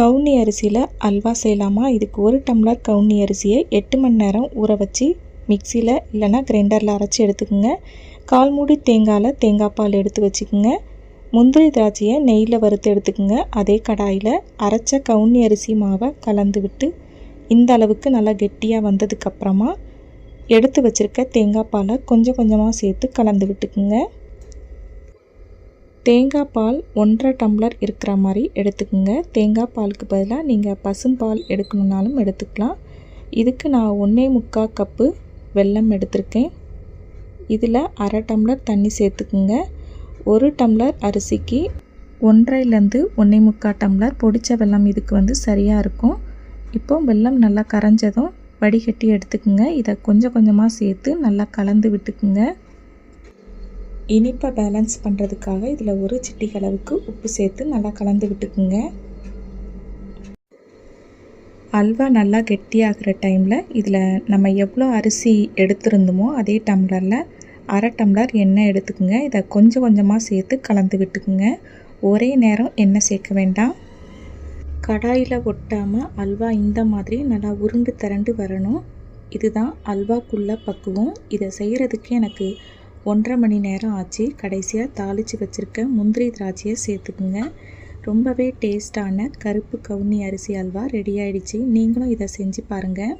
கவுனி அரிசியில் அல்வா செய்யலாமா? இதுக்கு ஒரு டம்ளர் கவுனி அரிசியை எட்டு மணி நேரம் ஊற வச்சு மிக்சியில் இல்லைனா கிரைண்டரில் அரைச்சி எடுத்துக்கோங்க. கால் மூடி தேங்காயில் தேங்காய் பால் எடுத்து வச்சுக்கோங்க. முந்திரி திராட்சையை நெய்யில் வறுத்து எடுத்துக்கோங்க. அதே கடாயில் அரைச்ச கவுனி அரிசி மாவை கலந்து விட்டு இந்த அளவுக்கு நல்லா கெட்டியாக வந்ததுக்கப்புறமா எடுத்து வச்சுருக்க தேங்காய் பாலை கொஞ்சம் கொஞ்சமாக சேர்த்து கலந்து விட்டுக்குங்க. தேங்காய் பால் ஒன்றரை டம்ளர் இருக்கிற மாதிரி எடுத்துக்கோங்க. தேங்காய் பாலுக்கு பதிலாக நீங்கள் பசும்பால் எடுக்கணுன்னாலும் எடுத்துக்கலாம். இதுக்கு நான் ஒன்றே முக்கால் கப்பு வெல்லம் எடுத்திருக்கேன். இதில் அரை டம்ளர் தண்ணி சேர்த்துக்குங்க. ஒரு டம்ளர் அரிசிக்கு ஒன்றரைலேருந்து ஒன்றே முக்கால் டம்ளர் பொடிச்ச வெல்லம் இதுக்கு வந்து சரியாக இருக்கும். இப்போ வெல்லம் நல்லா கரைஞ்சதும் வடிகட்டி எடுத்துக்குங்க. இதை கொஞ்சம் கொஞ்சமாக சேர்த்து நல்லா கலந்து விட்டுக்குங்க. இனிப்பை பேலன்ஸ் பண்ணுறதுக்காக இதில் ஒரு சிட்டிக்கு அளவுக்கு உப்பு சேர்த்து நல்லா கலந்து விட்டுக்குங்க. அல்வா நல்லா கெட்டியாகிற டைமில் இதில் நம்ம எவ்வளோ அரிசி எடுத்திருந்தோமோ அதே டம்ளரில் அரை டம்ளர் எண்ணெய் எடுத்துக்குங்க. இதை கொஞ்சம் கொஞ்சமாக சேர்த்து கலந்து விட்டுக்குங்க. ஒரே நேரம் எண்ணெய் சேர்க்க வேண்டாம். கடாயில் ஒட்டாமல் அல்வா இந்த மாதிரி நல்லா உருண்டு திரண்டு வரணும். இதுதான் அல்வாக்குள்ள பக்குவம். இதை செய்கிறதுக்கு எனக்கு ஒன்றரை மணி நேரம் ஆச்சு. கடைசியாக தாளித்து வச்சுருக்க முந்திரி திராட்சையை சேர்த்துக்குங்க. ரொம்பவே டேஸ்டான கருப்பு கவுனி அரிசி அல்வா ரெடி ஆயிடுச்சு. நீங்களும் இதை செஞ்சு பாருங்கள்